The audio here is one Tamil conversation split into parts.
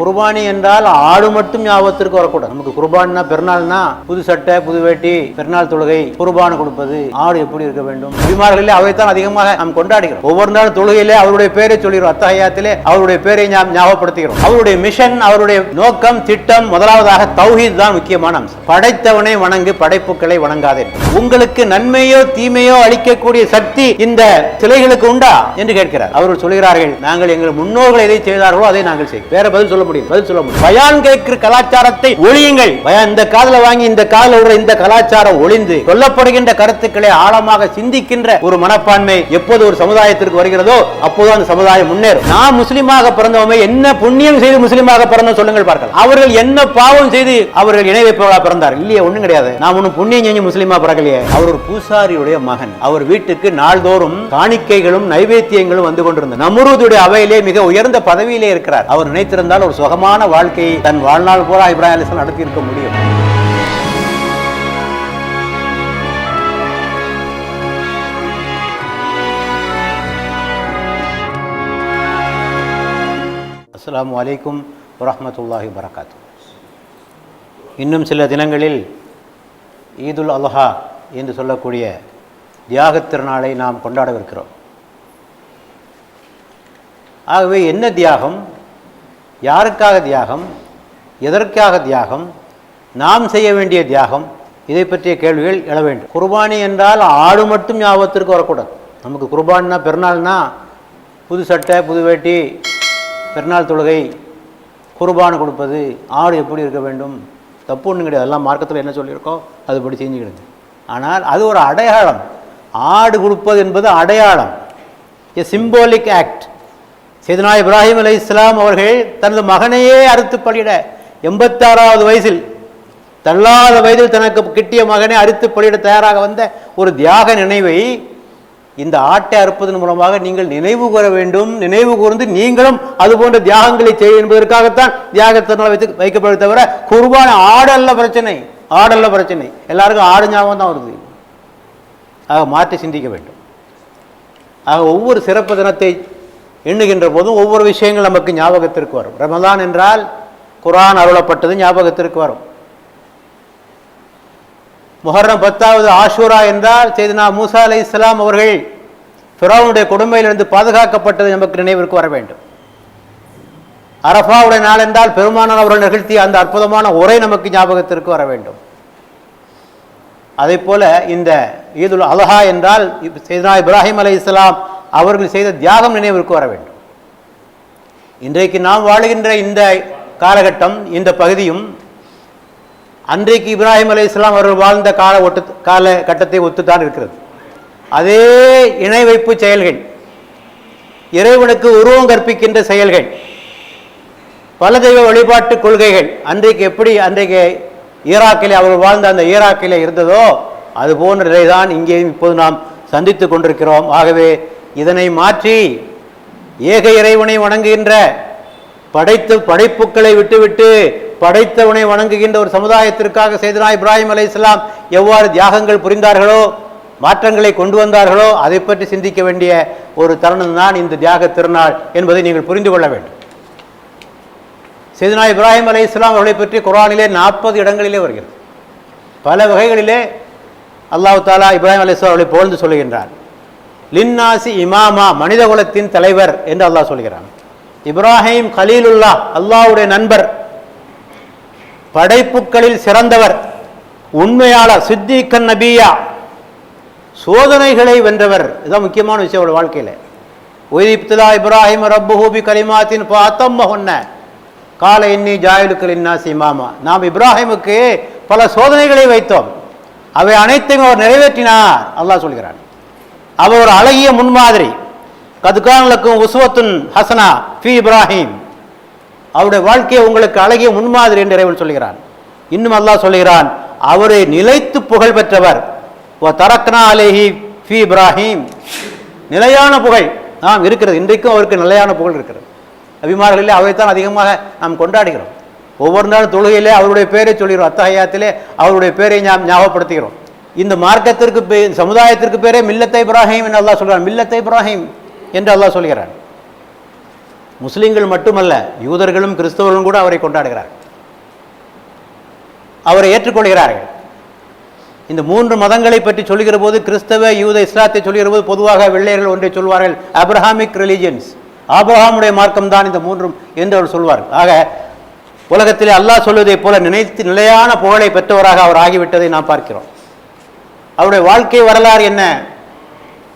குர்பானி என்றால் ஆடு மட்டும் ஞாபகத்திற்கு வரக்கூடாது. நமக்கு குர்பான்னா பெருநாள்னா புது சட்டை புது வேட்டி பெருநாள் தொழுகை குர்பான் கொடுப்பது ஆடு எப்படி இருக்க வேண்டும்? நபிமார்களிலே அவைத்தான் அதிகமாக நாம் கொண்டாடுகிறோம். ஒவ்வொரு நாள் தொழுகையிலே அவருடைய பேரை சொல்கிறோம். அத்தகையத்திலே அவருடைய பேரை நாம் ஞாபகப்படுத்துகிறோம். அவருடைய மிஷன் அவருடைய நோக்கம் திட்டம் முதலாவதாக தௌஹீத் தான் முக்கியமான அம்சம். படைத்தவனை வணங்கு படைப்புகளை வணங்காதே. உங்களுக்கு நன்மையோ தீமையோ அளிக்கக்கூடிய சக்தி இந்த சிலைகளுக்கு உண்டா? என்று கேட்கிறார். அவர்கள் சொல்கிறார்கள் நாங்கள் எங்கள் முன்னோர்கள் எதை செய்தார்களோ அதை நாங்கள் செய்வோம். வேற பதில் சொல்ல முடியும். பதில் சொல்ல முடியும். பயான் கேட்கிற கலாச்சாரத்தை ஒழியுங்கள். இந்த காதல வாங்கி இந்த காதல விடுற இந்த கலாச்சாரம் ஒளிந்து சொல்லப்படுகின்ற கருத்துக்களை ஆழமாக சிந்திக்கின்ற ஒரு மனப்பான்மை எப்போது ஒரு சமுதாயத்திற்கு வருகிறதோ அப்போது அந்த சமுதாயம் முன்னேறும். நான் முஸ்லீமாக பிறந்தவங்க என்ன புண்ணியம் செய்து முஸ்லீமாக பிறந்த சொல்லுங்கள் பார்க்கலாம். அவர்கள் என்ன பாவம் செய்து அவர்கள் இணை வைப்பவர்களா பிறந்தார்? இல்லையே ஒண்ணும் கிடையாது. நான் ஒன்னும் புண்ணியம் செஞ்சு முஸ்லீமா பிறக்கலையே. அவர் ஒரு பூசாரியுடைய மகன். அவர் வீட்டுக்கு நாள்தோறும் காணிக்கைகளும் நைவேத்தியங்களும் வந்து கொண்டிருந்தார் நமுருதுடைய அவையிலே மிக உயர்ந்த பதவியிலே இருக்கிறார். அவர் நினைத்திருந்தால் ஒரு சுகமான வாழ்க்கையை தன் வாழ்நாள் பூரா இப்ராஹிம் அலிஸ்லாம் நடத்தி இருக்க முடியும். அஸ்லாம் வலைக்கும் வரமத்துல்லாஹி வரகாத்து இன்னும் சில தினங்களில் ஈதுல் அல்ஹா என்று சொல்லக்கூடிய தியாகத் திருநாளை நாம் கொண்டாடவிருக்கிறோம். ஆகவே என்ன தியாகம்? யாருக்காக தியாகம்? எதற்காக தியாகம்? நாம் செய்ய வேண்டிய தியாகம்? இதை பற்றிய கேள்விகள் எழ வேண்டும். குர்பானி என்றால் ஆடு மட்டும் ஞாபகத்திற்கு வரக்கூடாது. நமக்கு குர்பான்னா பெருநாள்னா புது சட்டை புது வேட்டி பெருநாள் தொழுகை குர்பான் கொடுப்பது ஆடு எப்படி இருக்க வேண்டும்? தப்பு ஒன்றும் கிடையாது. எல்லாம் மார்க்கத்தில் என்ன சொல்லியிருக்கோ அதுபடி செஞ்சுக்கிடுது ஆனால் அது ஒரு அடையாளம். ஆடு கொடுப்பது என்பது அடையாளம். எ சிம்போலிக் ஆக்ட் சேதனா இப்ராஹிம் அலி இஸ்லாம் அவர்கள் தனது மகனையே அறுத்து பலியிட எண்பத்தாறாவது வயசில் தள்ளாத வயதில் தனக்கு கிட்டிய மகனை அறுத்து பலியிட தயாராக வந்த ஒரு தியாக நினைவை இந்த ஆட்டை அறுப்பதன் மூலமாக நீங்கள் நினைவு கூற வேண்டும். நினைவு கூர்ந்து நீங்களும் அது போன்ற தியாகங்களை செய்ய என்பதற்காகத்தான் தியாகத்தினால் வைத்து வைக்கப்படுது தவிர குருபான ஆடல்ல பிரச்சனை ஆடல்ல பிரச்சனை. எல்லாருக்கும் ஆடு ஞாபகம் தான் வருது. ஆக மாற்றி சிந்திக்க வேண்டும். ஆக ஒவ்வொரு சிறப்பு தினத்தை எண்ணுகின்ற போதும் ஒவ்வொரு விஷயங்கள் நமக்கு ஞாபகத்திற்கு வரும். ரமதான் என்றால் குரான் அருளப்பட்டது ஞாபகத்திற்கு வரும். முஹர்ரம் பத்தாவது ஆஷூரா என்றால் செய்தனா மூசா அலை இஸ்லாம் அவர்கள் ஃபிரௌனுடைய கொடுமையிலிருந்து பாதுகாக்கப்பட்டது நமக்கு நினைவிற்கு வர வேண்டும். அரஃபாவுடைய நாள் என்றால் பெருமானார் அவர்கள் நிகழ்த்திய அந்த அற்புதமான உரை நமக்கு ஞாபகத்திற்கு வர வேண்டும். அதே போல இந்த ஈதுல் அலஹா என்றால் செய்தனா இப்ராஹிம் அலை இஸ்லாம் அவர்கள் செய்த தியாகம் நினைவிற்கு வர வேண்டும். இன்றைக்கு நாம் வாழுகின்ற இந்த காலகட்டம் இந்த பகுதியும் அன்றைக்கு இப்ராஹிம் அலி இஸ்லாம் அவர்கள் வாழ்ந்த கால ஒட்டு காலகட்டத்தை ஒத்துத்தான் இருக்கிறது. அதே இணை வைப்பு செயல்கள் இறைவனுக்கு உருவம் கற்பிக்கின்ற செயல்கள் பல தெய்வ வழிபாட்டு கொள்கைகள் அன்றைக்கு எப்படி அன்றைக்கு ஈராக்கிலே அவர்கள் வாழ்ந்த அந்த ஈராக்கிலே இருந்ததோ அது போன்ற நிலைதான் இங்கேயும் இப்போது நாம் சந்தித்து கொண்டிருக்கிறோம். ஆகவே இதனை மாற்றி ஏக இறைவனை வணங்குகின்ற படைத்து படைப்புக்களை விட்டுவிட்டு படைத்தவனை வணங்குகின்ற ஒரு சமுதாயத்திற்காக செய்தனா இப்ராஹிம் அலை இஸ்லாம் எவ்வாறு தியாகங்கள் புரிந்தார்களோ மாற்றங்களை கொண்டு வந்தார்களோ அதை பற்றி சிந்திக்க வேண்டிய ஒரு தருணம் தான் இந்த தியாக திருநாள் என்பதை நீங்கள் புரிந்து கொள்ள வேண்டும். செய்தனா இப்ராஹிம் அலை இஸ்லாம் அவர்களை பற்றி குரானிலே நாற்பது இடங்களிலே வருகிறது. பல வகைகளிலே அல்லாஹு தாலா இப்ராஹிம் அலி இஸ்லாம் அவர்களை புகழ்ந்து சொல்கின்றார் லின்னாசி இமாமா மனித குலத்தின் தலைவர் என்று அல்லாஹ் சொல்கிறான். இப்ராஹிம் கலீலுல்லா அல்லாஹ்வுடைய நண்பர் படைப்புகளில் சிறந்தவர் உண்மையாளர் சித்திகன் நபியா சோதனைகளை வென்றவர். இதுதான் முக்கியமான விஷயம் அவருடைய வாழ்க்கையில். ஒய்திப்துலா இப்ராஹிம் ரப்புஹூபி கலிமாத்தின் பாத்தம் ஒன்ன கால இன்னி ஜாயிலுக்கள் இன்னாசி இமாமா. நாம் இப்ராஹிமுக்கு பல சோதனைகளை வைத்தோம். அவை அனைத்தையும் அவர் நிறைவேற்றினார் அல்லாஹ் சொல்கிறான். அவர் ஒரு அழகிய முன்மாதிரி. கதுகான்லக்கும் உஸ்வத்துன் ஹசனா ஃபி இப்ராஹிம். அவருடைய வாழ்க்கையை உங்களுக்கு அழகிய முன்மாதிரி என்று இறைவன் சொல்கிறான் இன்னும் அல்லாஹ் சொல்கிறான் அவரை நிலைத்து புகழ் பெற்றவர். ஓ தரக்னா அலேஹி ஃபி இப்ராஹிம். நிலையான புகழ் நாம் இருக்கிறது. இன்றைக்கும் அவருக்கு நிலையான புகழ் இருக்கிறது. அபிமானங்களிலே அவரை தான் அதிகமாக நாம் கொண்டாடுகிறோம். ஒவ்வொரு நாளும் தொழுகையிலே அவருடைய பேரை சொல்கிறோம் அத்தகையாத்திலே அவருடைய பேரை நாம் ஞாபகப்படுத்துகிறோம். இந்த மார்க்கத்திற்கு சமுதாயத்திற்கு பேரே மில்லத்தை இப்ராஹிம் என்று அல்லாஹ் சொல்கிறான் மில்லத்தை இப்ராஹிம் என்று அல்லாஹ் சொல்கிறான். முஸ்லீம்கள் மட்டுமல்ல யூதர்களும் கிறிஸ்தவர்களும் கூட அவரை கொண்டாடுகிறார்கள். அவரை ஏற்றுக்கொள்கிறார்கள். இந்த மூன்று மதங்களை பற்றி சொல்கிற போது கிறிஸ்தவ யூத இஸ்லாத்தை சொல்கிற போது பொதுவாக வெள்ளையர்கள் ஒன்றை சொல்வார்கள் அப்ரஹாமிக் ரிலிஜியன்ஸ் ஆபிரஹாமுடைய மார்க்கம் தான் இந்த மூன்றும் என்று அவர் சொல்வார். ஆக உலகத்திலே அல்லாஹ் சொல்வதைப் போல நினைத்து நிலையான புகழை பெற்றவராக அவர் ஆகிவிட்டதை நாம் பார்க்கிறோம். அவருடைய வாழ்க்கை வரலாறு என்ன?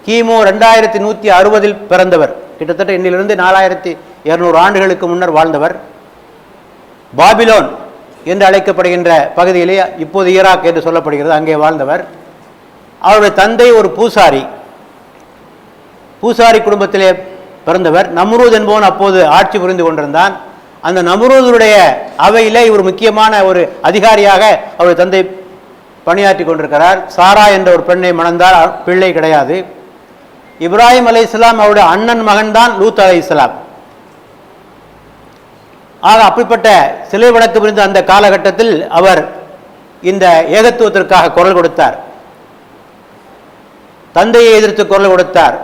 கிமு ரெண்டாயிரத்தி நூற்றி அறுபதில் பிறந்தவர். கிட்டத்தட்ட இன்னிலிருந்து நாலாயிரத்தி இருநூறு ஆண்டுகளுக்கு முன்னர் வாழ்ந்தவர். பாபிலோன் என்று அழைக்கப்படுகின்ற பகுதியிலே இப்போது ஈராக் என்று சொல்லப்படுகிறது. அங்கே வாழ்ந்தவர். அவருடைய தந்தை ஒரு பூசாரி. பூசாரி குடும்பத்திலே பிறந்தவர். நம்ரூத் என்பவன் அப்போது ஆட்சி புரிந்து கொண்டிருந்தான். அந்த நம்ரூதுடைய அவையிலே இவர் முக்கியமான ஒரு அதிகாரியாக அவருடைய தந்தை பணியாற்றி கொண்டிருக்கிறார். சாரா என்ற ஒரு பெண்ணை மணந்தார் பிள்ளை கிடையாது. இப்ராஹிம் அலை இஸ்லாம் அவருடைய அண்ணன் மகன்தான் லூத் அலை இஸ்லாம் ஆக அப்படிப்பட்ட சிலை வழக்கு புரிந்த அந்த காலகட்டத்தில் அவர் இந்த ஏகத்துவத்திற்காக குரல் கொடுத்தார். தந்தையை எதிர்த்து குரல் கொடுத்தார்.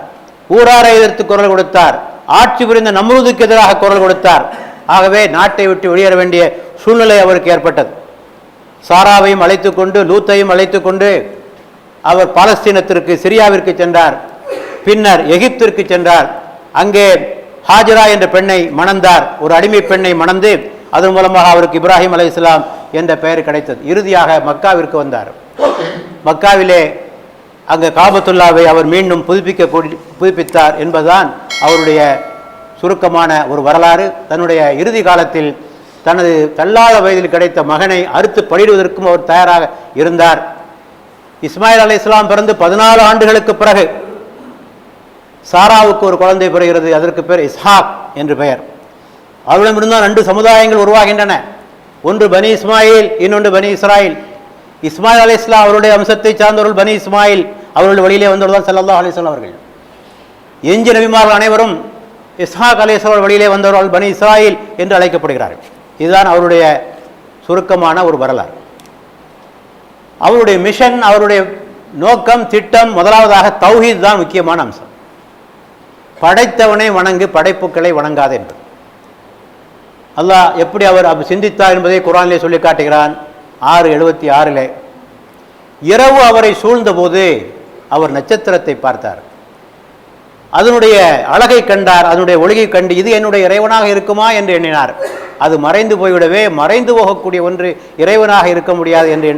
ஊராரை எதிர்த்து குரல் கொடுத்தார். ஆட்சி புரிந்த நம்ரூதுக்கு எதிராக குரல் கொடுத்தார். ஆகவே நாட்டை விட்டு வெளியேற வேண்டிய சூழ்நிலை அவருக்கு ஏற்பட்டது. சாராவையும் அழைத்து கொண்டு லூத்தையும் அழைத்து கொண்டு அவர் பாலஸ்தீனத்திற்கு சிரியாவிற்கு சென்றார். பின்னர் எகிப்திற்கு சென்றார். அங்கே ஹாஜரா என்ற பெண்ணை மணந்தார். ஒரு அடிமை பெண்ணை மணந்து அதன் மூலமாக அவருக்கு இப்ராஹிம் அலைஹிஸ்ஸலாம் என்ற பெயர் கிடைத்தது. இறுதியாக மக்காவிற்கு வந்தார். மக்காவிலே அங்கே காபத்துல்லாவை அவர் மீண்டும் புதுப்பிக்க கூடி- புதுப்பித்தார் என்பதுதான் அவருடைய சுருக்கமான ஒரு வரலாறு. தன்னுடைய இறுதி காலத்தில் தனது தள்ளாத வயதில் கிடைத்த மகனை அறுத்து பலியிடுவதற்கும் அவர் தயாராக இருந்தார். இஸ்மாயில் அலை இஸ்லாம் பிறந்து பதினாலு ஆண்டுகளுக்கு பிறகு சாராவுக்கு ஒரு குழந்தை பிறகிறது. அதற்கு பேர் இஸ்ஹாக் என்று பெயர். அவரிடமிருந்து தான் ரெண்டு சமுதாயங்கள் உருவாகின்றன. ஒன்று பனி இஸ்மாயில் இன்னொன்று பனி இஸ்ராயில். இஸ்மாயில் அலி இஸ்லாம் அவருடைய அம்சத்தை சார்ந்தவர்கள் பனி இஸ்மாயில் அவர்களுடைய வழியிலே வந்தவர்கள் தான் சல்லல்லாஹு அலிஸ்லாம் அவர்கள். எஞ்சி நபிமார்கள் அனைவரும் இஸ்ஹாக் அலி இஸ்லாம் வழியிலே வந்தவர்கள் பனி இஸ்ராயில் என்று அழைக்கப்படுகிறார்கள். இதுதான் அவருடைய சுருக்கமான ஒரு வரலாறு. அவருடைய மிஷன் அவருடைய நோக்கம் திட்டம் முதலாவதாக தௌஹீத் தான் முக்கியமான அம்சம். படைத்தவனை வணங்கு படைப்புகளை வணங்காது என்பது. அல்லாஹ் எப்படி அவர் அப்படி சிந்தித்தார் என்பதை குரானிலே சொல்லி காட்டுகிறான். ஆறு எழுபத்தி ஆறில் இரவு அவரை சூழ்ந்தபோது அவர் நட்சத்திரத்தை பார்த்தார். அதனுடைய அழகை கண்டார் அதனுடைய ஒளியை கண்டு இது என்னுடைய இறைவனாக இருக்குமா என்று எண்ணினார். அது மறைந்து போய்விடவே மறைந்து போகக்கூடிய ஒன்று இறைவனாக இருக்க முடியாது என்று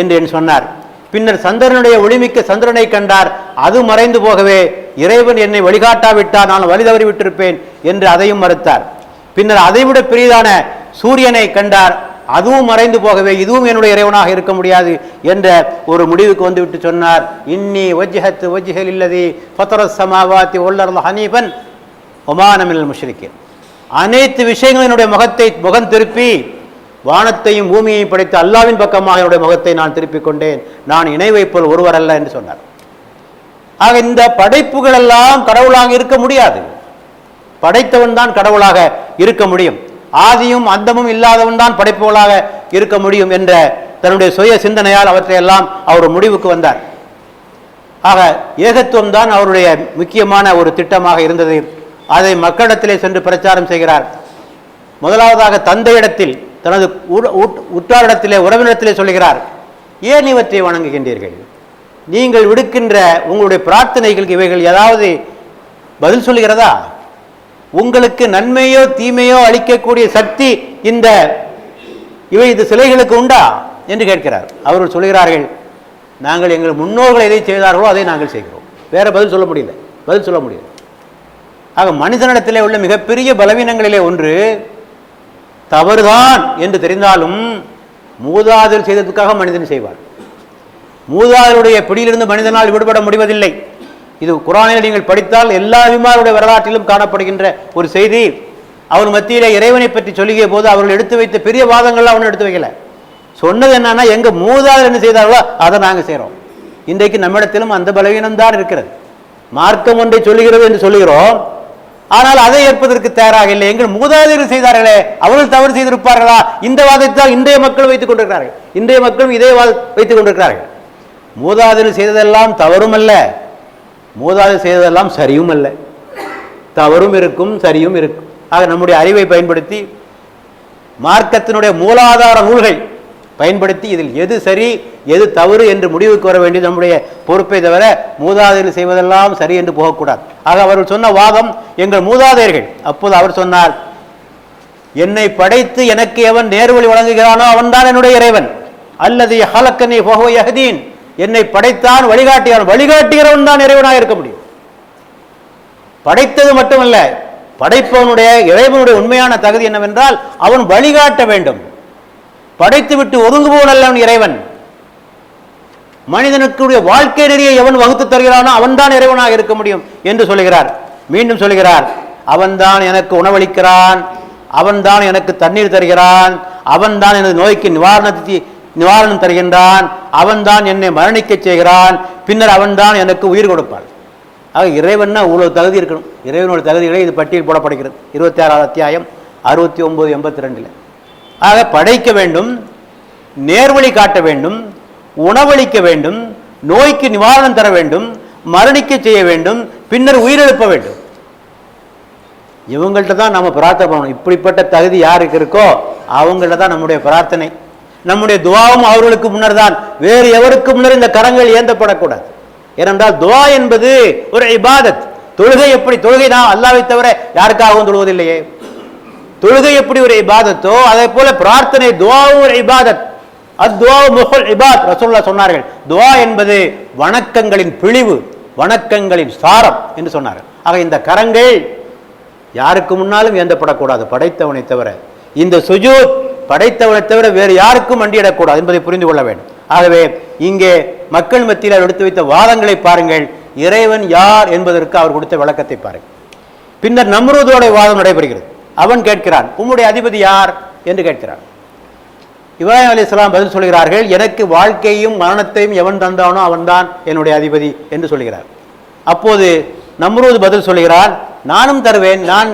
என்று என் சொன்னார். பின்னர் சந்திரனுடைய ஒளிமிக்க சந்திரனை கண்டார். அது மறைந்து போகவே இறைவன் என்னை வழிகாட்டாவிட்டால் நான் வழி தவறி விட்டிருப்பேன் என்று அதையும் மறுத்தார். பின்னர் அதைவிட பெரிதான சூரியனை கண்டார். அதுவும் மறைந்து போகவே இதுவும் என்னுடைய இறைவனாக இருக்க முடியாது என்ற ஒரு முடிவுக்கு வந்துவிட்டு சொன்னார். இன்னி வஜ்ஹத்து வஜ்ஹல் இல்லதி ஃபத்தரஸ் சமாவாத்தி ஒல்லர்ல ஹனீபன் ஒமானமில் முஷ்ரிக்கேன் அனைத்து விஷயங்களும் என்னுடைய முகத்தை முகம் திருப்பி வானத்தையும் பூமியையும் படைத்த அல்லாவின் பக்கமாக என்னுடைய முகத்தை நான் திருப்பிக் கொண்டேன். நான் இணை வைப்போல் ஒருவர் அல்ல என்று சொன்னார். ஆக இந்த படைப்புகள் எல்லாம் கடவுளாக இருக்க முடியாது. படைத்தவன் தான் கடவுளாக இருக்க முடியும். ஆதியும் அந்தமும் இல்லாதவன் தான் படைப்புகளாக இருக்க முடியும் என்ற தன்னுடைய சுய சிந்தனையால் அவற்றையெல்லாம் அவர் முடிவுக்கு வந்தார். ஆக ஏகத்துவம் தான் அவருடைய முக்கியமான ஒரு திட்டமாக இருந்தது. அதை மக்களிடத்திலே சென்று பிரச்சாரம் செய்கிறார். முதலாவதாக தந்தையிடத்தில் தனது உட்- உற்றாரிடத்திலே உறவினரிடத்திலே சொல்கிறார் ஏன் இவற்றை வணங்குகின்றீர்கள்? நீங்கள் விடுக்கின்ற உங்களுடைய பிரார்த்தனைகளுக்கு இவைகள் ஏதாவது பதில் சொல்லுகிறதா? உங்களுக்கு நன்மையோ தீமையோ அளிக்கக்கூடிய சக்தி இந்த இவை இந்த சிலைகளுக்கு உண்டா? என்று கேட்கிறார். அவர்கள் சொல்கிறார்கள் நாங்கள் எங்கள் முன்னோர்கள் எதை செய்தார்களோ அதை நாங்கள் செய்கிறோம். வேற பதில் சொல்ல முடியல. பதில் சொல்ல முடியல. ஆக மனிதனிடத்திலே உள்ள மிகப்பெரிய பலவீனங்களிலே ஒன்று தவறுதான் என்று தெரிந்தாலும் மூதாதல் செய்ததுக்காக மனிதன் செய்வார். மூதாதலுடைய பிடியிலிருந்து மனிதனால் விடுபட முடிவதில்லை. இது குரானில் நீங்கள் படித்தால் எல்லா விமாருடைய வரலாற்றிலும் காணப்படுகின்ற ஒரு செய்தி. அவர் மத்தியிலே இறைவனை பற்றி சொல்லிய போது அவர்கள் எடுத்து வைத்த பெரிய வாதங்கள்லாம் ஒன்றும் எடுத்து வைக்கல. சொன்னது என்னன்னா எங்க மூதாதல் என்ன செய்தார்களோ அதை நாங்கள் செய்கிறோம் இன்றைக்கு நம்மிடத்திலும் அந்த பலவீனம் தான் இருக்கிறது. மார்க்கம் ஒன்றை சொல்லுகிறது என்று சொல்லுகிறோம். ஆனால் அதை ஏற்பதற்கு தயாராக இல்லை. எங்கள் மூதாதையர்கள் செய்தார்களே அவர்கள் தவறு செய்திருப்பார்களா? இந்த வாதத்தை இன்றைய மக்கள் வைத்துக் கொண்டிருக்கிறார்கள். இன்றைய மக்களும் இதே வாத வைத்துக் கொண்டிருக்கிறார்கள். மூதாதையர் செய்ததெல்லாம் தவறும் அல்ல. மூதாதையர் செய்ததெல்லாம் சரியும் அல்ல. தவறும் இருக்கும் சரியும் இருக்கும். ஆக நம்முடைய அறிவை பயன்படுத்தி மார்க்கத்தினுடைய மூலாதார நூல்கள் பயன்படுத்தி இதில் எது சரி எது தவறு என்று முடிவுக்கு வர வேண்டியது நம்முடைய பொறுப்பை தவிர மூதாதையர்கள் செய்வதெல்லாம் சரி என்று போகக்கூடாது. ஆக அவர்கள் சொன்ன வாதம் எங்கள் மூதாதையர்கள். அப்போது அவர் சொன்னார் என்னை படைத்து எனக்கு எவன் நேர்வழி வழங்குகிறானோ அவன்தான் என்னுடைய இறைவன். அல்லது ஹலக்கனை போகோ யஹதீன். என்னை படைத்தான் வழிகாட்டியான் வழிகாட்டுகிறவன் தான் இறைவனாக இருக்க முடியும். படைத்தது மட்டுமல்ல படைப்பவனுடைய இறைவனுடைய உண்மையான தகுதி என்னவென்றால் அவன் வழிகாட்ட வேண்டும். படைத்துவிட்டு ஒதுங்குபவன் இறைவன். மனிதனுக்குடைய வாழ்க்கை நெறியை எவன் வகுத்து தருகிறானோ அவன்தான் இறைவனாக இருக்க முடியும் என்று சொல்கிறார் மீண்டும் சொல்கிறார் அவன்தான் எனக்கு உணவளிக்கிறான் அவன்தான் எனக்கு தண்ணீர் தருகிறான் அவன்தான் எனது நோய்க்கு நிவாரணத்தை நிவாரணம் தருகின்றான் அவன்தான் என்னை மரணிக்கச் செய்கிறான் பின்னர் அவன்தான் எனக்கு உயிர் கொடுப்பான். ஆக இறைவன்னா இவ்வளோ தகுதி இருக்கணும். இறைவனோட தகுதிகளே இது பட்டியல் போடப்படுகிறது. இருபத்தி ஆறாவது அத்தியாயம் அறுபத்தி ஒன்பது எண்பத்தி ரெண்டில். ஆக படைக்க வேண்டும் நேர்வழி காட்ட வேண்டும் உணவளிக்க வேண்டும் நோய்க்கு நிவாரணம் தர வேண்டும் மரணிக்க செய்ய வேண்டும் பின்னர் உயிரெழுப்ப வேண்டும். இவங்கள்ட்ட தான் நம்ம பிரார்த்தனை பண்ணணும். இப்படிப்பட்ட தகுதி யாருக்கு இருக்கோ அவங்கள்ட்ட தான் நம்முடைய பிரார்த்தனை. நம்முடைய துவாவும் அவர்களுக்கு முன்னர் தான் வேறு எவருக்கு முன்னர் இந்த கரங்கள் ஏந்தப்படக்கூடாது? ஏனென்றால் துவா என்பது ஒரு இபாதத். தொழுகை எப்படி? தொழுகை நான் அல்லாவை தவிர யாருக்காகவும் தொழுவதில்லையே. தொழுகை எப்படி ஒரு இபாதத்தோ அதே போல பிரார்த்தனை துவாவும் ஒரு இபாதத். முகல் இபாத் ரசூல்லா சொன்னார்கள். துவா என்பது வணக்கங்களின் பிழிவு வணக்கங்களின் சாரம் என்று சொன்னார்கள். ஆக இந்த கரங்கள் யாருக்கு முன்னாலும் ஏந்தப்படக்கூடாது படைத்தவனை தவிர. இந்த சுஜூத் படைத்தவனை தவிர வேறு யாருக்கும் மண்டியிடக்கூடாது என்பதை புரிந்து கொள்ள வேண்டும். ஆகவே இங்கே மக்கள் மத்தியில் அவர் எடுத்து வைத்த வாதங்களை பாருங்கள். இறைவன் யார் என்பதற்கு அவர் கொடுத்த விளக்கத்தை பாருங்கள். பின்னர் நம்ரூதோட வாதம் நடைபெறுகிறது. அவன் கேட்கிறான் உம்முடைய அதிபதி யார்? என்று கேட்கிறான். இப்ராஹிம் அலி இஸ்லாம் பதில் சொல்கிறார்கள் எனக்கு வாழ்க்கையும் மரணத்தையும் எவன் தந்தானோ அவன்தான் என்னுடைய அதிபதி என்று சொல்கிறார். அப்போது நம்ரூது பதில் சொல்கிறான் நானும் தருவேன் நான்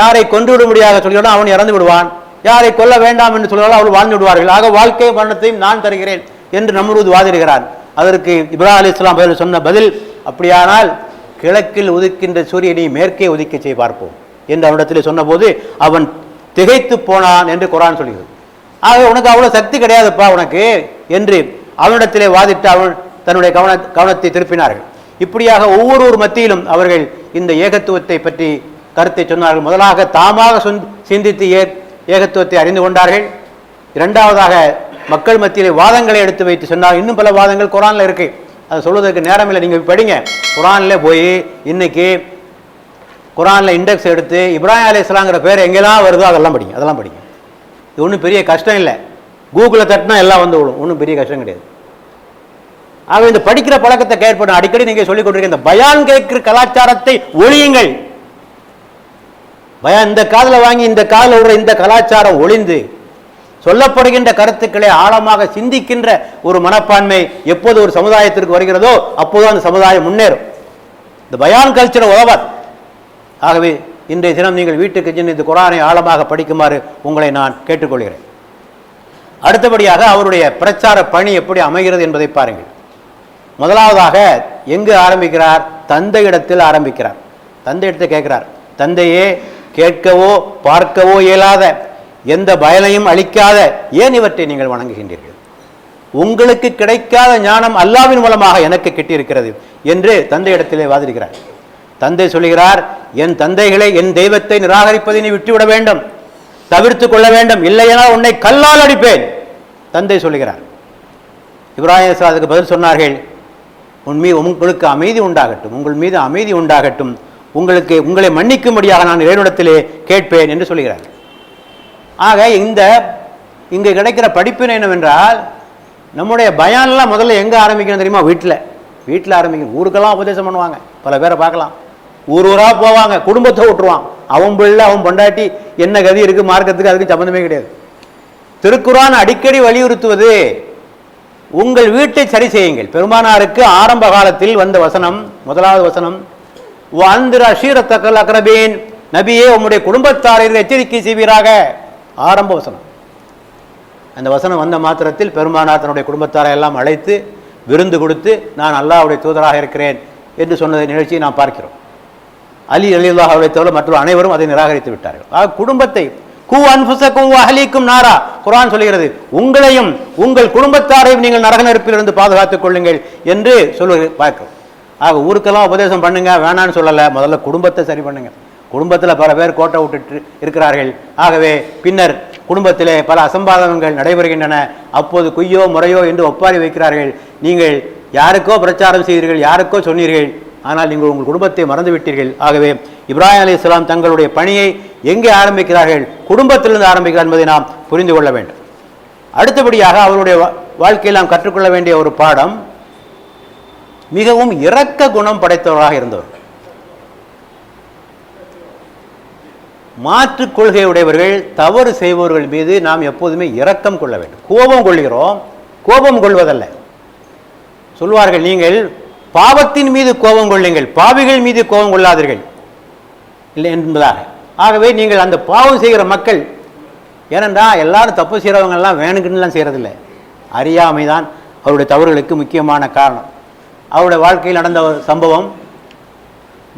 யாரை கொன்று விட முடியாத சொல்கிறானோ அவன் இறந்து விடுவான். யாரை கொல்ல வேண்டாம் என்று சொல்கிறாலும் அவள் வாழ்ந்து விடுவார்கள். ஆக வாழ்க்கை மரணத்தையும் நான் தருகிறேன் என்று நம்ரூது வாதிடுகிறான் அதற்கு இப்ராஹிம் அலி இஸ்லாம் பதில் சொன்ன பதில் அப்படியானால் கிழக்கில் உதிக்கின்ற சூரியனை மேற்கே உதிக்க செய்ய பார்ப்போம். என்று அவனிடத்தில் சொன்னபோது அவன் திகைத்து போனான் என்று குரான் சொல்கிறது. ஆக உனக்கு அவ்வளோ சக்தி கிடையாதுப்பா உனக்கு என்று அவனிடத்திலே வாதிட்டு அவன் தன்னுடைய கவன கவனத்தை திருப்பினார்கள். இப்படியாக ஒவ்வொருவர் மத்தியிலும் அவர்கள் இந்த ஏகத்துவத்தை பற்றி கருத்தை சொன்னார்கள். முதலாக தாமாக சிந்தித்து ஏ ஏகத்துவத்தை அறிந்து கொண்டார்கள். இரண்டாவதாக மக்கள் மத்தியிலே வாதங்களை எடுத்து வைத்து சொன்னார் இன்னும் பல வாதங்கள் குரானில் இருக்கு. அதை சொல்வதற்கு நேரம் இல்லை நீங்கள் படிங்க. குரானில் போய் இன்னைக்கு குரானில் இண்டெக்ஸ் எடுத்து இப்ராஹிம் அலி இஸ்லாங்கிற பேர் எங்கெல்லாம் வருதோ அதெல்லாம் படிங்க அதெல்லாம் படிங்க. இது ஒன்றும் பெரிய கஷ்டம் இல்லை. கூகுளில் தட்டினா எல்லாம் வந்து விடும் ஒன்றும் பெரிய கஷ்டம் கிடையாது. ஆக இந்த படிக்கிற பழக்கத்தை கேட்படும் அடிக்கடி நீங்கள் சொல்லிக் கொண்டிருக்க இந்த பயான் கேட்கிற கலாச்சாரத்தை ஒழியுங்கள். பயான் இந்த காதில் வாங்கி இந்த காதில் விடுற இந்த கலாச்சாரம் ஒளிந்து சொல்லப்படுகின்ற கருத்துக்களை ஆழமாக சிந்திக்கின்ற ஒரு மனப்பான்மை எப்போது ஒரு சமுதாயத்திற்கு வருகிறதோ அப்போது அந்த சமுதாயம் முன்னேறும். இந்த பயான் கல்ச்சர் உதவாது. ஆகவே இன்றைய தினம் நீங்கள் வீட்டுக்கு சென்று இந்த குரானை ஆழமாக படிக்குமாறு உங்களை நான் கேட்டுக்கொள்கிறேன். அடுத்தபடியாக அவருடைய பிரச்சார பணி எப்படி அமைகிறது என்பதை பாருங்கள். முதலாவதாக எங்கு ஆரம்பிக்கிறார்? தந்தை இடத்தில் ஆரம்பிக்கிறார். தந்தை இடத்தை கேட்கிறார் தந்தையே கேட்கவோ பார்க்கவோ இயலாத எந்த பயனையும் அளிக்காத ஏன் இவற்றை நீங்கள் வணங்குகின்றீர்கள்? உங்களுக்கு கிடைக்காத ஞானம் அல்லாவின் மூலமாக எனக்கு கிட்டியிருக்கிறது என்று தந்தை இடத்திலே வாதிடுகிறார். தந்தை சொல்கிறார் என் தந்தைகளை என் தெய்வத்தை நிராகரிப்பதை நீ விட்டுவிட வேண்டும். தவிர்த்து கொள்ள வேண்டும். இல்லையெனால் உன்னை கல்லால் அடிப்பேன். தந்தை சொல்லுகிறார். இப்ராஹிம் அதுக்கு பதில் சொன்னார்கள் உன் மீது உங்களுக்கு அமைதி உண்டாகட்டும். உங்கள் மீது அமைதி உண்டாகட்டும். உங்களுக்கு உங்களை மன்னிக்கும்படியாக நான் இறைவனிடத்திலே கேட்பேன் என்று சொல்கிறார் ஆக இந்த இங்கே கிடைக்கிற படிப்பினை என்னவென்றால் நம்முடைய பயான்லாம் முதல்ல எங்கே ஆரம்பிக்கணும் தெரியுமா? வீட்டில். வீட்டில் ஆரம்பிக்கணும். ஊருக்கெல்லாம் உபதேசம் பண்ணுவாங்க. பல பேரை பார்க்கலாம். ஊர் ஊராக போவாங்க குடும்பத்தை விட்டுருவான் அவன் பிள்ளை அவன் பொண்டாட்டி என்ன கதி இருக்குது மார்க்கத்துக்கு அதுக்கு சம்மந்தமே கிடையாது. திருக்குரான் அடிக்கடி வலியுறுத்துவது உங்கள் வீட்டை சரி செய்யுங்கள். பெருமானாருக்கு ஆரம்ப காலத்தில் வந்த வசனம் முதலாவது வசனம் வாழ்ந்திர ஷீரத்தக்கல் அக்ரபீன். நபியே உம்முடைய குடும்பத்தாரில் எச்சரிக்கை செய்வீராக. ஆரம்ப வசனம். அந்த வசனம் வந்த மாத்திரத்தில் பெருமானார் தன்னுடைய குடும்பத்தாரை எல்லாம் அழைத்து விருந்து கொடுத்து நான் அல்லாவுடைய தூதராக இருக்கிறேன் என்று சொன்னதை நிகழ்ச்சியை நாம் பார்க்கிறோம். அலி அலில்லாஹ் அவர்களை தவிர மற்ற அனைவரும் அதை நிராகரித்து விட்டார்கள். ஆக குடும்பத்தை கூ அன்புசக்கும் அகலிக்கும் நாரா குரான் சொல்கிறது உங்களையும் உங்கள் குடும்பத்தாரையும் நீங்கள் நரக நெருப்பிலிருந்து பாதுகாத்துக் கொள்ளுங்கள் என்று சொல்லுவது பார்க்கும் ஆக ஊருக்கெல்லாம் உபதேசம் பண்ணுங்க வேணான்னு சொல்லலை. முதல்ல குடும்பத்தை சரி பண்ணுங்க. குடும்பத்தில் பல பேர் கோட்டை விட்டுட்டு இருக்கிறார்கள். ஆகவே பின்னர் குடும்பத்திலே பல அசம்பாதங்கள் நடைபெறுகின்றன. அப்போது குய்யோ முறையோ என்று ஒப்பாரி வைக்கிறார்கள். நீங்கள் யாருக்கோ பிரச்சாரம் செய்தீர்கள் யாருக்கோ சொன்னீர்கள் ஆனால் நீங்கள் உங்கள் குடும்பத்தை மறந்துவிட்டீர்கள். ஆகவே இப்ராஹிம் அலி இஸ்லாம் தங்களுடைய பணியை எங்கே ஆரம்பிக்கிறார்கள் குடும்பத்திலிருந்து ஆரம்பிக்கிறார் என்பதை நாம் புரிந்து கொள்ள வேண்டும். அடுத்தபடியாக அவருடைய வா- வாழ்க்கையில் நாம் கற்றுக்கொள்ள வேண்டிய ஒரு பாடம் மிகவும் இரக்க குணம் படைத்தவராக இருந்தவர். மாற்றுக் கொள்கை உடையவர்கள் தவறு செய்பவர்கள் மீது நாம் எப்போதுமே இரக்கம் கொள்ள வேண்டும். கோபம் கொள்கிறோம் கோபம் கொள்வதல்ல. சொல்வார்கள் நீங்கள் பாவத்தின் மீது கோபம் கொள்ளுங்கள் பாவிகள் மீது கோபம் கொள்ளாதீர்கள். இல்லை என்பதாக. ஆகவே நீங்கள் அந்த பாவம் செய்கிற மக்கள் ஏனென்றா எல்லாரும் தப்பு செய்கிறவங்கெல்லாம் வேணுக்குன்னுலாம் செய்கிறதில்ல அறியாமை தான் அவருடைய தவறுகளுக்கு முக்கியமான காரணம். அவருடைய வாழ்க்கையில் நடந்த ஒரு சம்பவம்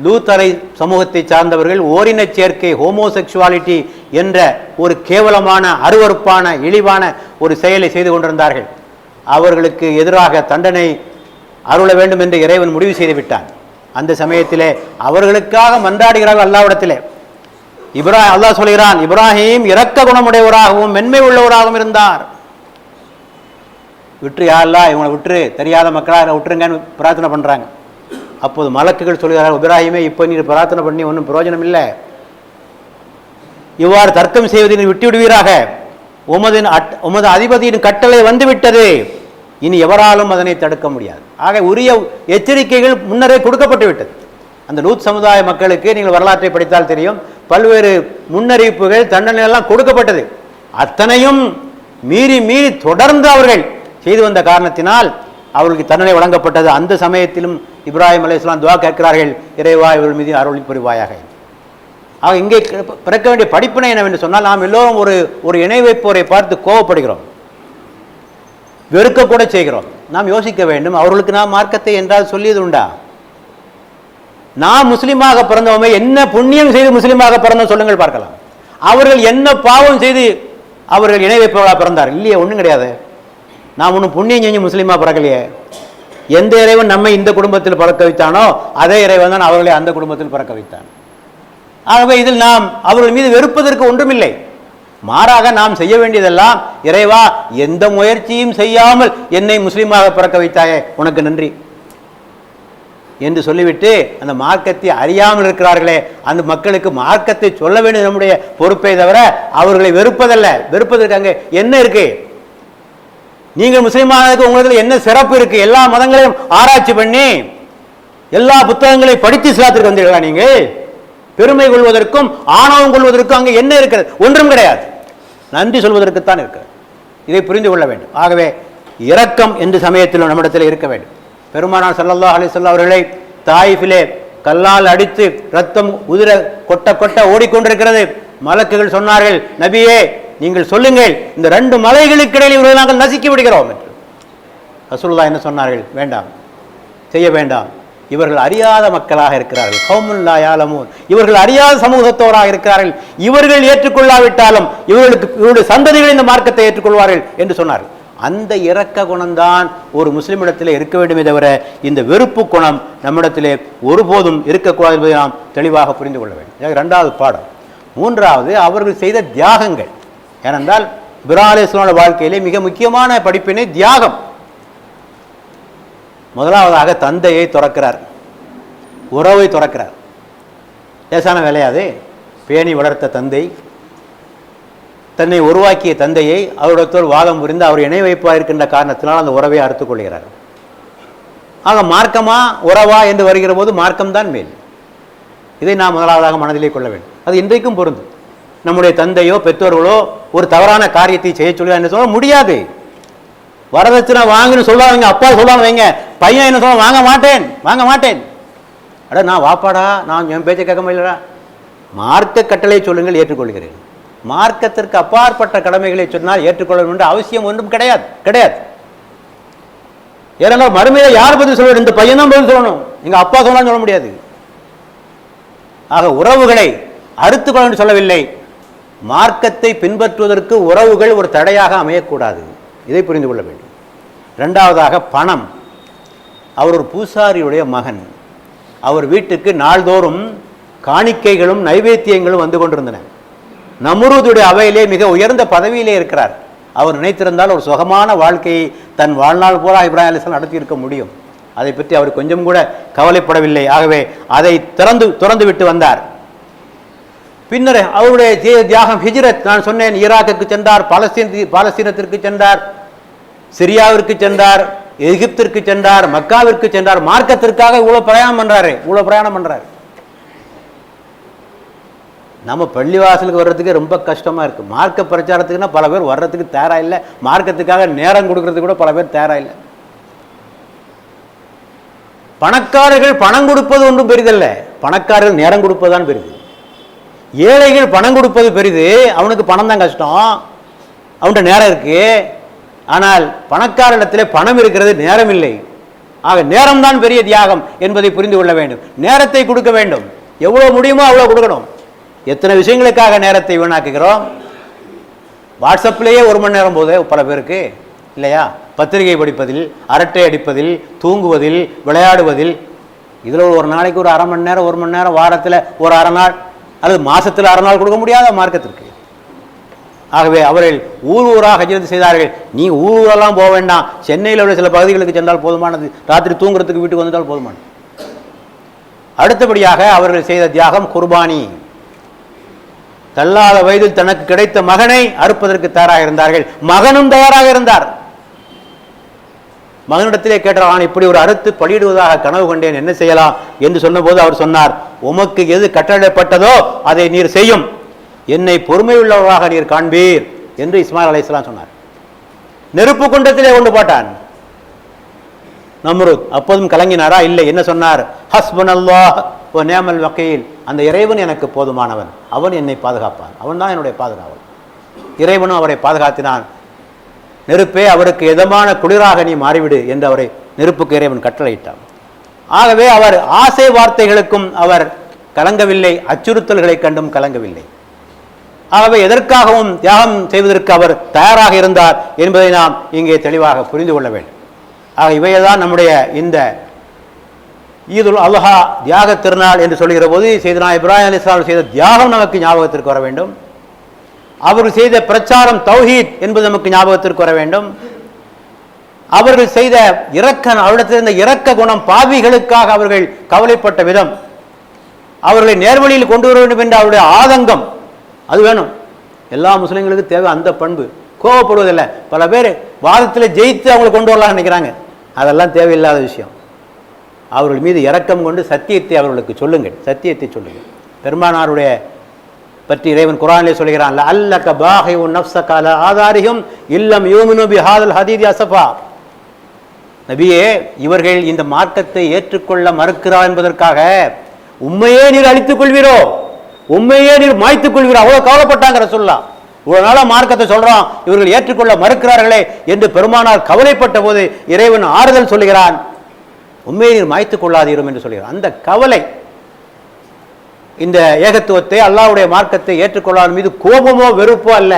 லூத்தரை சமூகத்தை சார்ந்தவர்கள் ஓரினச் சேர்க்கை ஹோமோசெக்சுவாலிட்டி என்ற ஒரு கேவலமான அருவருப்பான இழிவான ஒரு செயலை செய்து கொண்டிருந்தார்கள். அவர்களுக்கு எதிராக தண்டனை அருள வேண்டும் என்று இறைவன் முடிவு செய்து விட்டான் அந்த சமயத்திலே அவர்களுக்காக மன்றாடுகிறார்கள் அல்லாவிடத்திலே. இப்ரா அல்லாஹ் சொல்கிறான் இப்ராஹிம் இரக்க குணமுடையவராகவும் மென்மை உள்ளவராகவும் இருந்தார். விட்டு யாரெல்லாம் இவங்களை விட்டு தெரியாத மக்களாக விட்டுருங்கன்னு பிரார்த்தனை பண்ணுறாங்க அப்போது மலக்குகள் சொல்கிறார்கள் இப்ராஹிமே இப்போ நீர் பிரார்த்தனை பண்ணி ஒன்றும் பிரயோஜனம் இல்லை. இவ்வாறு தர்க்கம் செய்வதை நீர் விட்டு விடுவீராக உமது அட் உமது அதிபதியின் கட்டளை வந்துவிட்டது. இனி எவராலும் அதனை தடுக்க முடியாது. ஆக உரிய எச்சரிக்கைகள் முன்னரே கொடுக்கப்பட்டு விட்டது. அந்த லூத் சமுதாய மக்களுக்கு நீங்கள் வரலாற்றை படித்தால் தெரியும் பல்வேறு முன்னறிவிப்புகள் தண்டனைகள்லாம் கொடுக்கப்பட்டது. அத்தனையும் மீறி மீறி தொடர்ந்து அவர்கள் செய்து வந்த காரணத்தினால் அவர்களுக்கு தண்டனை வழங்கப்பட்டது. அந்த சமயத்திலும் இப்ராஹிம் அலைஹிஸ்ஸலாம் துவா கேட்கிறார்கள் இறைவா இவர்கள் மீது அருள் புரிவாயாக ஆக இங்கே பிறக்க வேண்டிய படிப்பினை என்னவென்று சொன்னால் நாம் எல்லோரும் ஒரு ஒரு இணை வைப்போரை பார்த்து கோவப்படுகிறோம். வெறுக்க கூட செய்கிறோம். நாம் யோசிக்க வேண்டும் அவர்களுக்கு நாம் மார்க்கத்தை என்றால் சொல்லியது உண்டா நான் முஸ்லீமாக பிறந்தவங்க என்ன புண்ணியம் செய்து முஸ்லீமாக பிறந்தோம் சொல்லுங்கள் பார்க்கலாம். அவர்கள் என்ன பாவம் செய்து அவர்கள் இணை வைப்பவர்களாக பிறந்தார் இல்லையே ஒன்றும் கிடையாது. நாம் ஒன்றும் புண்ணியம் செஞ்சு முஸ்லீமாக பிறக்கலையே. எந்த இறைவன் நம்மை இந்த குடும்பத்தில் பிறக்க வைத்தானோ அதே இறைவன் தான் அவர்களை அந்த குடும்பத்தில் பிறக்க வைத்தான். ஆகவே இதில் நாம் அவர்கள் மீது வெறுப்பதற்கு ஒன்றுமில்லை. மாறாக நாம் செய்ய வேண்டியதெல்லாம் இறைவா எந்த முயற்சியும் செய்யாமல் என்னை முஸ்லீமாக பிறக்க வைத்தாயே உனக்கு நன்றி. என்று சொல்லிவிட்டு அந்த மார்க்கத்தை அறியாமல் இருக்கிறார்களே அந்த மக்களுக்கு மார்க்கத்தை சொல்ல வேண்டியது நம்முடைய பொறுப்பை தவிர அவர்களை வெறுப்பதல்ல. வெறுப்பதற்காங்க என்ன இருக்கு? நீங்கள் முஸ்லீமானதுக்கு உங்களுக்கு என்ன சிறப்பு இருக்கு? எல்லா மதங்களையும் ஆராய்ச்சி பண்ணி எல்லா புத்தகங்களையும் படித்து இஸ்லாத்திற்கு வந்தீர்களா நீங்கள்? பெருமை கொள்வதற்கும் ஆணவம் கொள்வதற்கும் அங்கே என்ன இருக்கிறது? ஒன்றும் கிடையாது. நன்றி சொல்வதற்குத்தான் இருக்கிறது. இதை புரிந்து கொள்ள வேண்டும். ஆகவே இரக்கம் என்ற சமயத்தில் நம்மிடத்தில் இருக்க வேண்டும். பெருமானார் ஸல்லல்லாஹு அலிசல்லா அவர்களை தாயிஃபிலே கல்லால் அடித்து ரத்தம் உதிர கொட்ட கொட்ட ஓடிக்கொண்டிருக்கிறது. மலக்குகள் சொன்னார்கள் நபியே நீங்கள் சொல்லுங்கள் இந்த ரெண்டு மலைகளுக்கு இடையில் நாங்கள் நசுக்கி விடுகிறோம் என்று. ரசூல்லா என்ன சொன்னார்கள்? வேண்டாம். செய்ய வேண்டாம். இவர்கள் அறியாத மக்களாக இருக்கிறார்கள். கௌமுல்லா யாலமூன். இவர்கள் அறியாத சமூகத்தோராக இருக்கிறார்கள். இவர்கள் ஏற்றுக்கொள்ளாவிட்டாலும் இவர்களுக்கு இவருடைய சந்ததிகள் இந்த மார்க்கத்தை ஏற்றுக்கொள்வார்கள் என்று சொன்னார்கள். அந்த இரக்க குணம்தான் ஒரு முஸ்லிமிடத்திலே இருக்க வேண்டுமே தவிர இந்த வெறுப்பு குணம் நம்மிடத்திலே ஒருபோதும் இருக்கக்கூடாது என்பதை நாம் தெளிவாக புரிந்து கொள்ள வேண்டும். ரெண்டாவது பாடம். மூன்றாவது அவர்கள் செய்த தியாகங்கள். ஏனென்றால் இப்ராஹிஸ்லாமோட வாழ்க்கையிலே மிக முக்கியமான படிப்பினை தியாகம். முதலாவதாக தந்தையை துறக்கிறார். உறவை துறக்கிறார். லேசான வேலையாது பேணி வளர்த்த தந்தை. தன்னை உருவாக்கிய தந்தையை அவரிடத்தோடு வாதம் புரிந்து அவர் இணை வைப்பாக இருக்கின்ற காரணத்தினால் அந்த உறவை அறுத்துக்கொள்கிறார் ஆக மார்க்கமா உறவா என்று வருகிற போது மார்க்கம்தான் மேல். இதை நாம் முதலாவதாக மனதிலே கொள்ள வேண்டும். அது இன்றைக்கும் பொருந்தும் நம்முடைய தந்தையோ பெற்றோர்களோ ஒரு தவறான காரியத்தை செய்ய சொல்லி என்ன சொல்ல முடியாது. வரதட்சணை வாங்குன்னு சொல்லுவாங்க அப்பா சொல்லுவாங்க வைங்க. பையன் என்ன சொல்ல வாங்க மாட்டேன் வாங்க மாட்டேன். அட நான் வாப்பாடா நான் என் பேச்சை கேட்க முடியலடா. மார்க்க கட்டளை சொல்லுங்கள் ஏற்றுக்கொள்கிறேன். மார்க்கத்திற்கு அப்பாற்பட்ட கடமைகளை சொன்னால் ஏற்றுக்கொள்ள வேண்டும் அவசியம் ஒன்றும் கிடையாது கிடையாது. ஏன்னா மறுமையில யார் பதில் சொல்ல இந்த பையன் தான் பதில் சொல்லணும். எங்க அப்பா சொன்னாலும் சொல்ல முடியாது. ஆக உறவுகளை அறுத்துக்கொள்ள என்று சொல்லவில்லை. மார்க்கத்தை பின்பற்றுவதற்கு உறவுகள் ஒரு தடையாக அமையக்கூடாது. இதை புரிந்து கொள்ள வேண்டும். ரெண்டாவதாக பணம். அவர் ஒரு பூசாரியுடைய மகன். அவர் வீட்டுக்கு நாள்தோறும் காணிக்கைகளும் நைவேத்தியங்களும் வந்து கொண்டிருந்தன. நமுருதுடைய அவையிலே மிக உயர்ந்த பதவியிலே இருக்கிறார். அவர் நினைத்திருந்தால் ஒரு சுகமான வாழ்க்கையை தன் வாழ்நாள் பூரா இப்ராஹிம் அலிஸ்லாம் நடத்தி இருக்க முடியும். அதை பற்றி அவர் கொஞ்சம் கூட கவலைப்படவில்லை. ஆகவே அதை திறந்து திறந்து விட்டு வந்தார். பின்னர் அவருடைய தியாகம் ஹிஜ்ரத். நான் சொன்னேன் ஈராக்குக்கு சென்றார் பாலஸ்தீன் பாலஸ்தீனத்திற்கு சென்றார் சிரியாவிற்கு சென்றார். எகிப்திற்கு சென்றார் மக்காவிற்கு சென்றார் மார்க்கத்திற்காக இவ்வளவு பிரயாணம் பண்றாரு இவ்வளவு பிரயாணம் பண்றாரு. நம்ம பள்ளிவாசலுக்கு வர்றதுக்கு ரொம்ப கஷ்டமா இருக்கு. மார்க்க பிரச்சாரத்துக்குன்னா பல பேர் வர்றதுக்கு தயாரா இல்லை. மார்க்கத்துக்காக நேரம் கொடுக்கறதுக்கு கூட பல பேர் தேரா இல்லை. பணக்காரர்கள் பணம் கொடுப்பது ஒன்றும் பெரிதல்ல. பணக்காரர்கள் நேரம் கொடுப்பதுதான் பெரிது. ஏழைகள் பணம் கொடுப்பது பெரிது. அவனுக்கு பணம் தான் கஷ்டம். அவன்கிட்ட நேரம் இருக்கு. ஆனால் பணக்காரனிடத்திலே பணம் இருக்கிறது நேரம் இல்லை ஆக நேரம்தான் பெரிய தியாகம் என்பதை புரிந்து கொள்ள வேண்டும். நேரத்தை கொடுக்க வேண்டும். எவ்வளோ முடியுமோ அவ்வளோ கொடுக்கணும். எத்தனை விஷயங்களுக்காக நேரத்தை வீணாக்குகிறோம்? வாட்ஸ்அப்லேயே ஒரு மணி நேரம் போது பல பேருக்கு. இல்லையா? பத்திரிகை படிப்பதில் அரட்டை அடிப்பதில் தூங்குவதில் விளையாடுவதில். இதில் ஒரு நாளைக்கு ஒரு அரை மணி நேரம் ஒரு மணி நேரம் வாரத்தில் ஒரு அரை நாள் அல்லது மாதத்தில் அரை நாள் கொடுக்க முடியாத மார்க்கத்திற்கு. ஆகவே அவர்கள் ஊர் ஊராக ஹஜ்ரத் செய்தார்கள். நீ ஊர் ஊரெல்லாம் போக வேண்டாம். சென்னையில் உள்ள சில பகுதிகளுக்கு சென்றால் போதுமானது. ராத்திரி தூங்குறதுக்கு வீட்டுக்கு வந்தால் போதுமானது. அடுத்தபடியாக அவர்கள் செய்த தியாகம் குர்பானி. தள்ளாத வயதில் தனக்கு கிடைத்த மகனை அறுப்பதற்கு தயாராக இருந்தார்கள். மகனும் தயாராக இருந்தார். மகனிடத்திலே கேட்டார் நான் இப்படி ஒரு அறுத்து பலியிடுவதாக கனவு கொண்டேன். என்ன செய்யலாம்? என்று சொன்னபோது அவர் சொன்னார் உமக்கு எது கட்டளைப்பட்டதோ அதை நீர் செய்யும். என்னை பொறுமையுள்ளவராக நீர் காண்பீர் என்று இஸ்மாயில் அலைஹிஸ்ஸலாம் சொன்னார். நெருப்பு குண்டத்திலே கொண்டு போட்டான். நம்ருத் அப்போதும் கலங்கினாரா? இல்லை என்ன சொன்னார்? ஹஸ்பன் அல்லாஹ் ஓ நேமல் வக்கையில் அந்த இறைவன் எனக்கு போதுமானவன். அவன் என்னை பாதுகாப்பான். அவன் தான் என்னுடைய பாதுகாவல் இறைவனும் அவரை பாதுகாத்தினான். நெருப்பே அவருக்கு எதமான குளிராக நீ மாறிவிடு என்று அவரை நெருப்புக்கு இறைவன் கட்டளையிட்டான். ஆகவே அவர் ஆசை வார்த்தைகளுக்கும் அவர் கலங்கவில்லை அச்சுறுத்தல்களை கண்டும் கலங்கவில்லை. ஆகவே எதற்காகவும் தியாகம் செய்வதற்கு அவர் தயாராக இருந்தார் என்பதை நாம் இங்கே தெளிவாக புரிந்து கொள்ள வேண்டும். ஆக இவையெல்லாம் நம்முடைய இந்த ஈதுல் அல்ஹா தியாக திருநாள் என்று சொல்கிற போது செய்தனா இப்ராஹிம் அலி இஸ்லாம் செய்த தியாகம் நமக்கு ஞாபகத்திற்கு வர வேண்டும். அவர் செய்த பிரச்சாரம் தௌஹீத் என்பது நமக்கு ஞாபகத்திற்கு வர வேண்டும். அவர்கள் செய்த இரக்க அவரிடத்தில் இருந்த இரக்க குணம் பாவிகளுக்காக அவர்கள் கவலைப்பட்ட விதம். அவர்களை நேர்வழியில் கொண்டு வர வேண்டும் என்ற அவருடைய ஆதங்கம் அது வேணும். எல்லா முஸ்லீம்களுக்கும் தேவை அந்த பண்பு. கோவப்படுவதில்லை. பல பேர் வாதத்தில் ஜெயித்து அவங்களை கொண்டு வரலாம்னு நினைக்கிறாங்க. அதெல்லாம் தேவையில்லாத விஷயம். அவர்கள் மீது இரக்கம் கொண்டு சத்தியத்தை அவர்களுக்கு சொல்லுங்கள். சத்தியத்தை சொல்லுங்கள். பெருமானாருடைய பற்றி இறைவன் குரானிலே சொல்கிறான் அல்ல கபாகை உன் நப்சகால ஆதாரியும் இல்லம் யூமினு ஹாதல் ஹதீதி அசஃபா. நபியே இவர்கள் இந்த மார்க்கத்தை ஏற்றுக்கொள்ள மறுக்கிறார் என்பதற்காக உண்மையே நீர் அழித்துக் கொள்வீரோ? உண்மையே நீர் மாய்த்துக் கொள்கிறார். அவ்வளவு கவலைப்பட்டாங்க சொல்லலாம் இவ்வளவு நாளாக மார்க்கத்தை சொல்றோம் இவர்கள் ஏற்றுக்கொள்ள மறுக்கிறார்களே என்று பெருமானார் கவலைப்பட்ட போது இறைவன் ஆறுதல் சொல்லுகிறான். உண்மையை நீர் மாய்த்துக் கொள்ளாதீரும் என்று சொல்கிறான் அந்த கவலை இந்த ஏகத்துவத்தை அல்லாவுடைய மார்க்கத்தை ஏற்றுக்கொள்ளாத மீது கோபமோ வெறுப்போ அல்ல.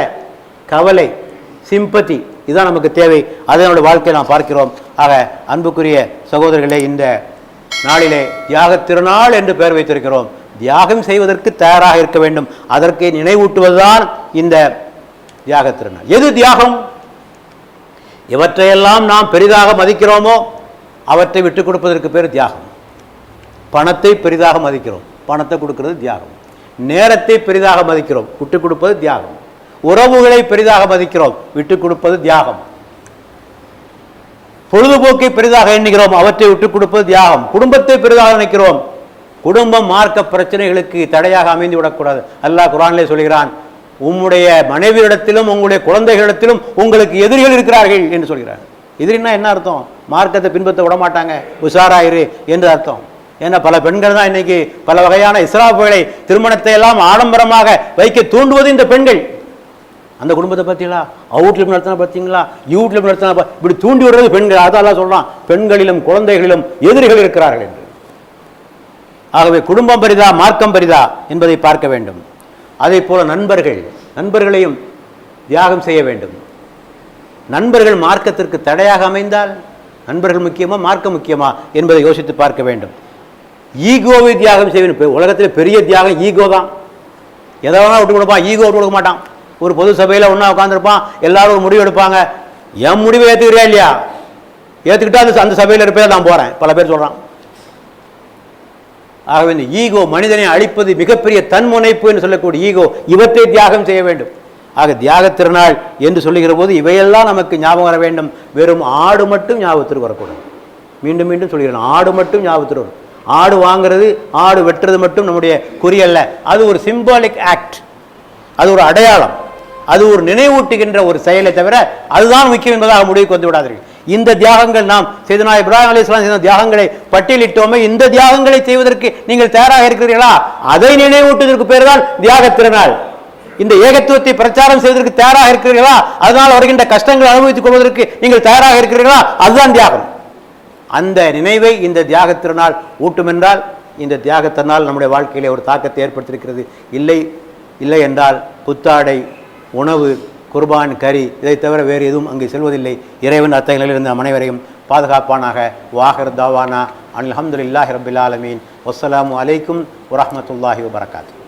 கவலை சிம்பத்தி இதுதான் நமக்கு தேவை. அதை நம்முடைய வாழ்க்கையை நாம் பார்க்கிறோம். ஆக அன்புக்குரிய சகோதரர்களே இந்த நாளிலே தியாக திருநாள் என்று பெயர் வைத்திருக்கிறோம். தியாகம் செய்வதற்கு தயாராக இருக்க வேண்டும். அதற்கு நினைவூட்டுவதுதான் இந்த தியாக திருநாள் எது தியாகம்? இவற்றையெல்லாம் நாம் பெரிதாக மதிக்கிறோமோ அவற்றை விட்டுக் கொடுப்பதற்கு பேர் தியாகம். பணத்தை பெரிதாக மதிக்கிறோம். பணத்தை கொடுக்கிறது தியாகம். நேரத்தை பெரிதாக மதிக்கிறோம். விட்டுக் கொடுப்பது தியாகம். உறவுகளை பெரிதாக மதிக்கிறோம். விட்டுக் கொடுப்பது தியாகம். பொழுதுபோக்கை பெரிதாக எண்ணுகிறோம். அவற்றை விட்டுக் கொடுப்பது தியாகம். குடும்பத்தை பெரிதாக நினைக்கிறோம். குடும்பம் மார்க்க பிரச்சனைகளுக்கு தடையாக அமைந்து விடக்கூடாது. அல்லாஹ் குரானிலே சொல்கிறான் உம்முடைய மனைவியிடத்திலும் உங்களுடைய குழந்தைகளிடத்திலும் உங்களுக்கு எதிரிகள் இருக்கிறார்கள் என்று சொல்கிறார். எதிரின்னா என்ன அர்த்தம்? மார்க்கத்தை பின்பற்ற விட மாட்டாங்க உஷாராயிரு என்று அர்த்தம். ஏன்னா பல பெண்கள் தான் இன்னைக்கு பல வகையான இஸ்லாப்புகளை திருமணத்தை எல்லாம் ஆடம்பரமாக வைக்க தூண்டுவது இந்த பெண்கள். அந்த குடும்பத்தை பார்த்தீங்களா அவுட்லிப் நடத்தினா பார்த்தீங்களா யூட்லிப் நடத்தினா இப்படி தூண்டி விடுறது பெண்கள். அதெல்லாம் சொல்லலாம் பெண்களிலும் குழந்தைகளிலும் எதிரிகள் இருக்கிறார்கள் ஆகவே குடும்பம் பெரிதா மார்க்கம் பெரிதா என்பதை பார்க்க வேண்டும். அதே போல நண்பர்கள் நண்பர்களையும் தியாகம் செய்ய வேண்டும். நண்பர்கள் மார்க்கத்திற்கு தடையாக அமைந்தால் நண்பர்கள் முக்கியமா மார்க்கம் முக்கியமா என்பதை யோசித்து பார்க்க வேண்டும். ஈகோவை தியாகம் செய்ய உலகத்தில் பெரிய தியாகம் ஈகோ தான். எதை வேணா விட்டு கொடுப்பான் ஈகோ விட்டு கொடுக்க மாட்டான். ஒரு பொது சபையில் ஒன்றா உட்காந்துருப்பான் எல்லாரும் ஒரு முடிவு எடுப்பாங்க. என் முடிவை ஏற்றுக்கிறியா இல்லையா? ஏற்றுக்கிட்டா அந்த அந்த சபையில் இருப்பே நான் போகிறேன் பல பேர் சொல்கிறான் ஆகவே இந்த ஈகோ மனிதனை அழிப்பது மிகப்பெரிய தன்முனைப்பு என்று சொல்லக்கூடிய ஈகோ இவற்றை தியாகம் செய்ய வேண்டும். ஆக தியாக திருநாள் என்று சொல்லுகிற போது இவையெல்லாம் நமக்கு ஞாபகம் வர வேண்டும். வெறும் ஆடு மட்டும் ஞாபகத்திற்கு வரக்கூடாது. மீண்டும் மீண்டும் சொல்கிறேன் ஆடு மட்டும் ஞாபகத்தில் வரும். ஆடு வாங்குறது ஆடு வெட்டுறது மட்டும் நம்முடைய குறியல்ல அது ஒரு சிம்பாலிக் ஆக்ட் அது ஒரு அடையாளம். அது ஒரு நினைவூட்டுகின்ற ஒரு செயலை தவிர அதுதான் முக்கியம் என்பதாக முடிவுக்கு வந்து விடாதீர்கள். இந்த தியாகங்கள் நாம் செய்தனா இப்ராஹிம் அலி இஸ்லாம் செய்த தியாகங்களை பட்டியலிட்டோமே இந்த தியாகங்களை செய்வதற்கு நீங்கள் தயாராக இருக்கிறீர்களா? அதை நினைவூட்டுவதற்கு பேர் தான் தியாக திருநாள் இந்த ஏகத்துவத்தை பிரச்சாரம் செய்வதற்கு தயாராக இருக்கிறீர்களா? அதனால் வருகின்ற கஷ்டங்களை அனுபவித்துக் கொள்வதற்கு நீங்கள் தயாராக இருக்கிறீர்களா? அதுதான் தியாகம். அந்த நினைவை இந்த தியாக திருநாள் ஊட்டும் என்றால் இந்த தியாக திருநாள் நம்முடைய வாழ்க்கையிலே ஒரு தாக்கத்தை ஏற்படுத்தியிருக்கிறது. இல்லை இல்லை என்றால் புத்தாடை உணவு குர்பான் கறி இதை தவிர வேறு எதுவும் அங்கு செல்வதில்லை. இறைவன் அத்தகையில் இருந்த அனைவரையும் பாதுகாப்பானாக. வாஹர் தாவானா. அல்ஹம்துலில்லாஹி ரபில் ஆலமீன். வஸ்ஸலாமு அலைக்கும் வரமத்துல்லாஹி வபரகாத்து.